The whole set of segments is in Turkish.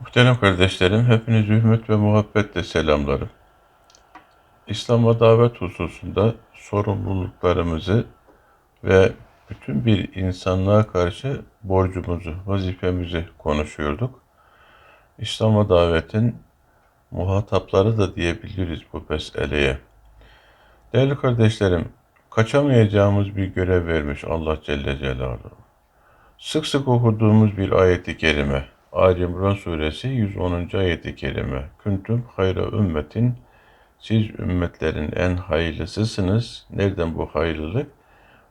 Muhterem kardeşlerim, hepinizi hürmet ve muhabbetle selamlarım. İslam'a davet hususunda sorumluluklarımızı ve bütün bir insanlığa karşı borcumuzu, vazifemizi konuşuyorduk. İslam'a davetin muhatapları da diyebiliriz bu meseleye. Değerli kardeşlerim, kaçamayacağımız bir görev vermiş Allah Celle Celaluhu. Sık sık okuduğumuz bir ayeti kerime. Ali İmran suresi 110. ayeti kerime. Küntüm hayra ümmetin siz ümmetlerin en hayırlısısınız. Nereden bu hayırlılık?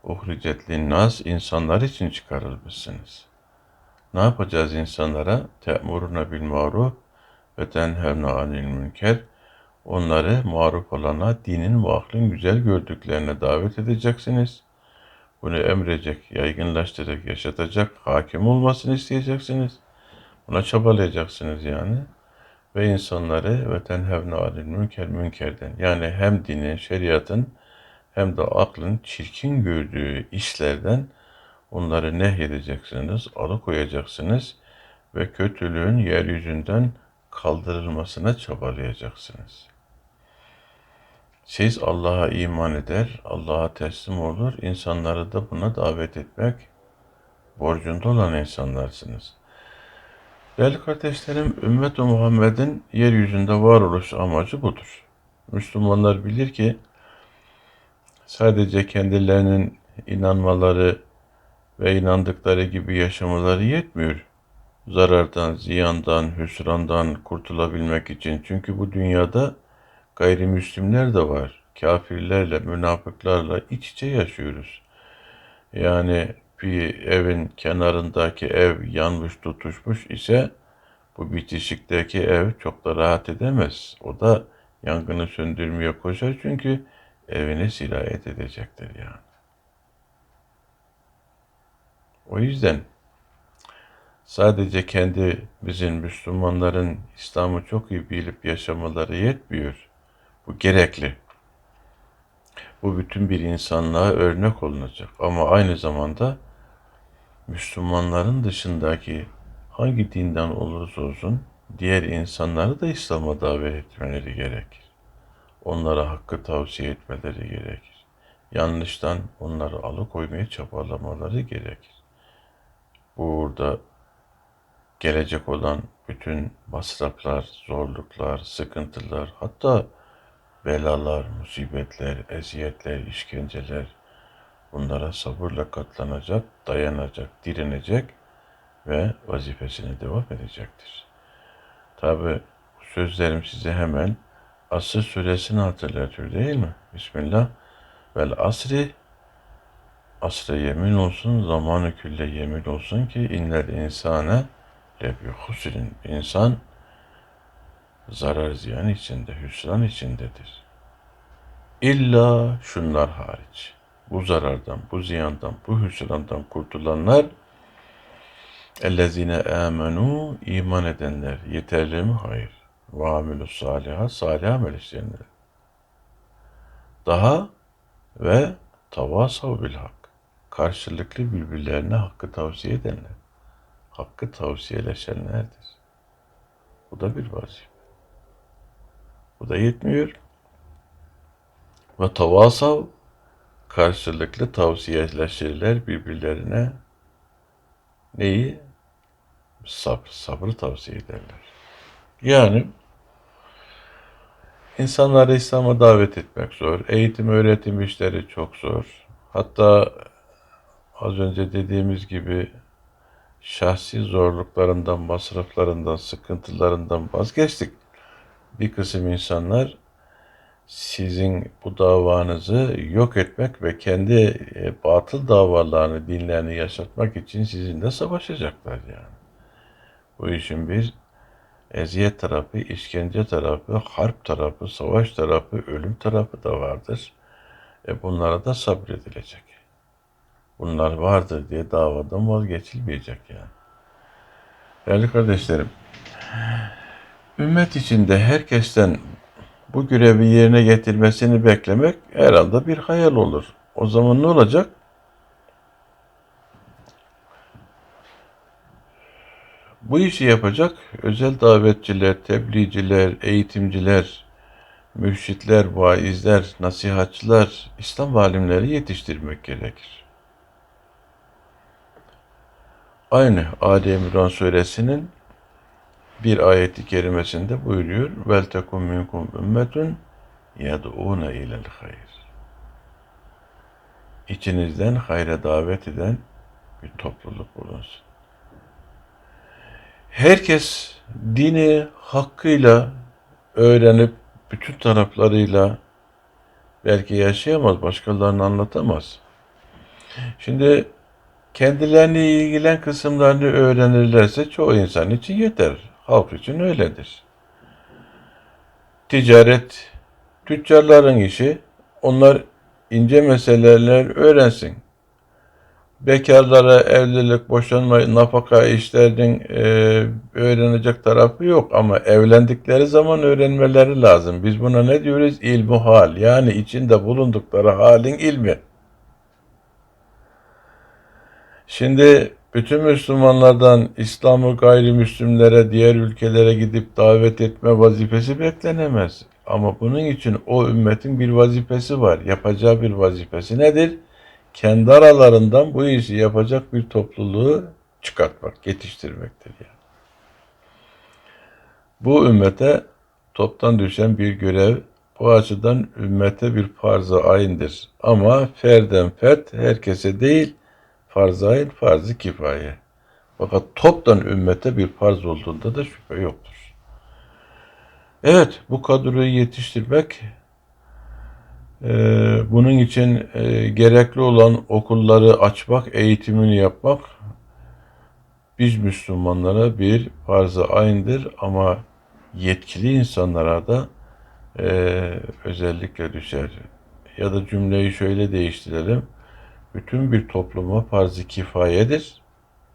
Uhricet linnas insanlar için çıkarılmışsınız. Ne yapacağız insanlara? Te'muruna bil maruf ve tenhevne anil münker. Onları maruf olana, dinin ve ahlın güzel gördüklerine davet edeceksiniz. Bunu emredecek, yaygınlaştıracak, yaşatacak, hakim olmasını isteyeceksiniz. Buna çabalayacaksınız yani. Ve insanları ve tenhevne anil münker münkerden. Yani hem dinin, şeriatın hem de aklın çirkin gördüğü işlerden onları nehyedeceksiniz, alıkoyacaksınız ve kötülüğün yeryüzünden kaldırılmasına çabalayacaksınız. Siz Allah'a iman eder, Allah'a teslim olur, insanları da buna davet etmek borcunda olan insanlarsınız. Değerli kardeşlerim, ümmet-i Muhammed'in yeryüzünde varoluş amacı budur. Müslümanlar bilir ki sadece kendilerinin inanmaları ve inandıkları gibi yaşamaları yetmiyor. Zarardan, ziyandan, hüsrandan kurtulabilmek için. Çünkü bu dünyada gayrimüslimler de var. Kafirlerle, münafıklarla iç içe yaşıyoruz. Yani bir evin kenarındaki ev yanmış tutuşmuş ise bu bitişikteki ev çok da rahat edemez. O da yangını söndürmeye koşar çünkü evine sirayet edecektir yani. O yüzden sadece kendi bizim Müslümanların İslam'ı çok iyi bilip yaşamaları yetmiyor. Bu gerekli. Bu bütün bir insanlığa örnek olunacak. Ama aynı zamanda Müslümanların dışındaki hangi dinden olursa olsun diğer insanları da İslam'a davet etmeleri gerekir. Onlara hakkı tavsiye etmeleri gerekir. Yanlıştan onları alıkoymaya çabalamaları gerekir. Burada gelecek olan bütün masraflar, zorluklar, sıkıntılar, hatta belalar, musibetler, eziyetler, işkenceler bunlara sabırla katlanacak, dayanacak, direnecek ve vazifesine devam edecektir. Tabi sözlerim size hemen Asr suresini hatırlatıyor değil mi? Bismillah. Vel asri asre yemin olsun, zamanı külle yemin olsun ki inler insane lebi husrin. İnsan zarar ziyan içinde, hüsran içindedir. İlla şunlar hariç. Bu zarardan, bu ziyandan, bu hüsrandan kurtulanlar ellezine amenu iman edenler yeterli mi? Hayır. Ve amilü saliha, salih amel işleyenler. Daha ve tavasav bil hak. Karşılıklı birbirlerine hakkı tavsiye edenler. Hakkı tavsiyeleşenlerdir. Bu da bir vazife. Bu da yetmiyor. Ve tavasav karşılıklı tavsiyeleşirler birbirlerine neyi? Sabır, sabrı tavsiye ederler. Yani insanları İslam'a davet etmek zor. Eğitim, öğretim işleri çok zor. Hatta az önce dediğimiz gibi şahsi zorluklarından, masraflarından, sıkıntılarından vazgeçtik. Bir kısım insanlar sizin bu davanızı yok etmek ve kendi e, batıl davalarını, dinlerini yaşatmak için sizinle savaşacaklar yani. Bu işin bir eziyet tarafı, işkence tarafı, harp tarafı, savaş tarafı, ölüm tarafı da vardır. E bunlara da sabredilecek. Bunlar vardır diye davadan vazgeçilmeyecek yani. Değerli kardeşlerim, ümmet içinde herkesten bu görevi yerine getirmesini beklemek herhalde bir hayal olur. O zaman ne olacak? bu işi yapacak özel davetçiler, tebliğciler, eğitimciler, mürşitler, vaizler, nasihatçılar, İslam alimleri yetiştirmek gerekir. Aynı Ali İmran suresinin bir ayeti kerimesinde buyuruyor. Vel tekum minkum ümmetun yed'ûne ilel hayr. İçinizden hayra davet eden bir topluluk bulunsun. Herkes dini hakkıyla öğrenip bütün taraflarıyla belki yaşayamaz, başkalarını anlatamaz. Şimdi kendilerini ilgilen kısımlarını öğrenirlerse çoğu insan için yeter. Halk için öyledir. Ticaret, tüccarların işi, onlar ince meseleler öğrensin. Bekarlara evlilik, boşanma, nafaka işlerinin e, öğrenecek tarafı yok ama evlendikleri zaman öğrenmeleri lazım. Biz buna ne diyoruz? İlmu hal. Yani içinde bulundukları halin ilmi. Şimdi bütün Müslümanlardan İslam'ı gayrimüslimlere, diğer ülkelere gidip davet etme vazifesi beklenemez. Ama bunun için o ümmetin bir vazifesi var. Yapacağı bir vazifesi nedir? Kendi aralarından bu işi yapacak bir topluluğu çıkartmak, yetiştirmektir yani. Bu ümmete toptan düşen bir görev, bu açıdan ümmete bir farz-ı ayindir. Ama ferden fert herkese değil, farz-ı ayin, farz-ı kifaye. Fakat toptan ümmete bir farz olduğunda da şüphe yoktur. Evet, bu kadroyu yetiştirmek, e, bunun için e, gerekli olan okulları açmak, eğitimini yapmak, biz Müslümanlara bir farz-ı ayindir ama yetkili insanlara da e, özellikle düşer. Ya da cümleyi şöyle değiştirelim. Bütün bir topluma farz-ı kifayedir.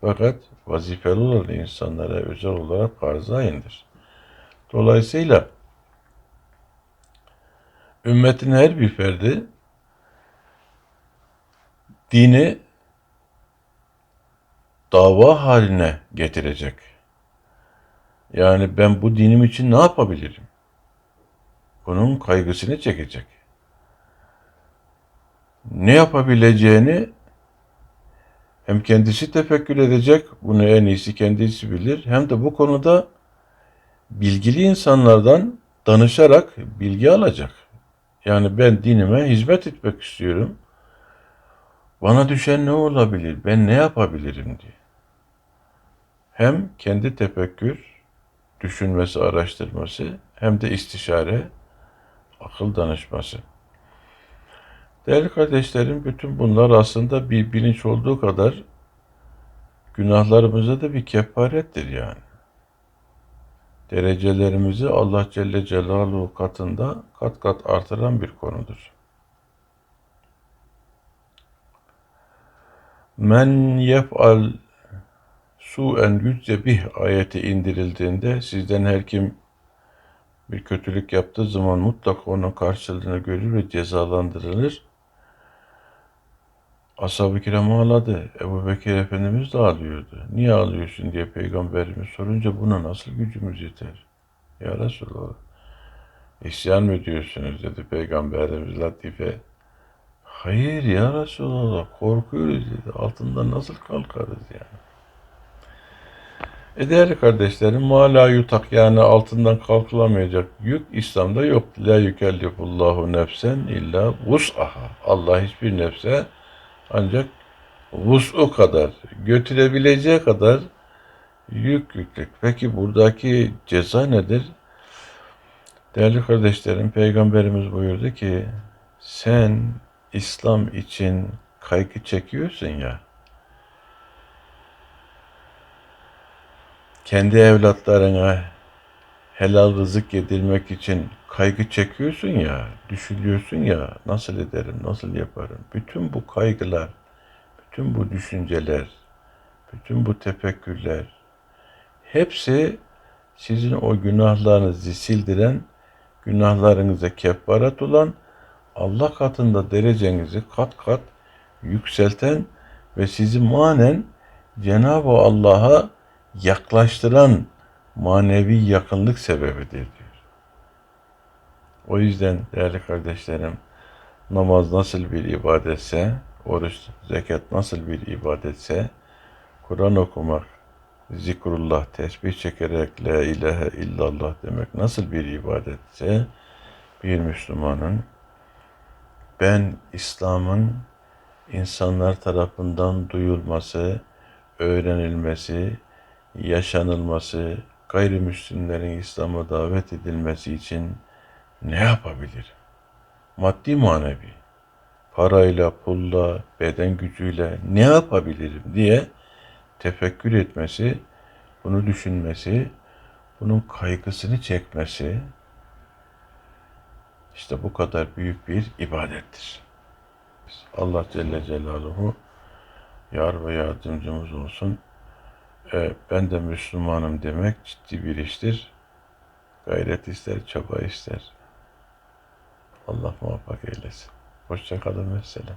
Fakat vazifeli olan insanlara özel olarak farz-ı ayindir. Dolayısıyla ümmetin her bir ferdi dini dava haline getirecek. Yani ben bu dinim için ne yapabilirim? Bunun kaygısını çekecek. Ne yapabileceğini hem kendisi tefekkür edecek, bunu en iyisi kendisi bilir, hem de bu konuda bilgili insanlardan danışarak bilgi alacak. Yani ben dinime hizmet etmek istiyorum. Bana düşen ne olabilir? Ben ne yapabilirim diye. Hem kendi tefekkür, düşünmesi, araştırması hem de istişare, akıl danışması. Değerli kardeşlerim, bütün bunlar aslında bir bilinç olduğu kadar günahlarımıza da bir kefarettir yani. Derecelerimizi Allah Celle Celaluhu katında kat kat artıran bir konudur. Men yef'al su'en yüzce bih ayeti indirildiğinde sizden her kim bir kötülük yaptığı zaman mutlaka onun karşılığını görür ve cezalandırılır. Ashab-ı kiram ağladı. Ebu Bekir Efendimiz de ağlıyordu. Niye ağlıyorsun diye peygamberimiz sorunca buna nasıl gücümüz yeter? Ya Resulallah. İsyan mı ediyorsunuz dedi peygamberimiz Latife. Hayır ya Resulallah korkuyoruz dedi. Altından nasıl kalkarız yani? E değerli kardeşlerim, mala yutak yani altından kalkılamayacak yük İslam'da yok. La yükellifullahu nefsen illa vus'aha. Allah hiçbir nefse ancak vus'u kadar, götürebileceği kadar yük yüklük. Peki buradaki ceza nedir? Değerli kardeşlerim, Peygamberimiz buyurdu ki, sen İslam için kaygı çekiyorsun ya, kendi evlatlarına helal rızık yedirmek için kaygı çekiyorsun ya, düşünüyorsun ya, nasıl ederim, nasıl yaparım? Bütün bu kaygılar, bütün bu düşünceler, bütün bu tefekkürler, hepsi sizin o günahlarınızı sildiren, günahlarınıza kefaret olan, Allah katında derecenizi kat kat yükselten ve sizi manen Cenab-ı Allah'a yaklaştıran manevi yakınlık sebebidir diyor. O yüzden değerli kardeşlerim namaz nasıl bir ibadetse, oruç, zekat nasıl bir ibadetse, Kur'an okumak, zikrullah, tesbih çekerek la ilahe illallah demek nasıl bir ibadetse, bir Müslümanın ben İslam'ın insanlar tarafından duyulması, öğrenilmesi, yaşanılması, gayrimüslimlerin İslam'a davet edilmesi için ne yapabilirim? Maddi manevi, parayla, pulla, beden gücüyle ne yapabilirim diye tefekkür etmesi, bunu düşünmesi, bunun kaygısını çekmesi işte bu kadar büyük bir ibadettir. Allah Celle Celaluhu yar ve yardımcımız olsun. E, ben de Müslümanım demek ciddi bir iştir. Gayret ister, çaba ister. Allah muvaffak eylesin. Hoşça kalın ve selam.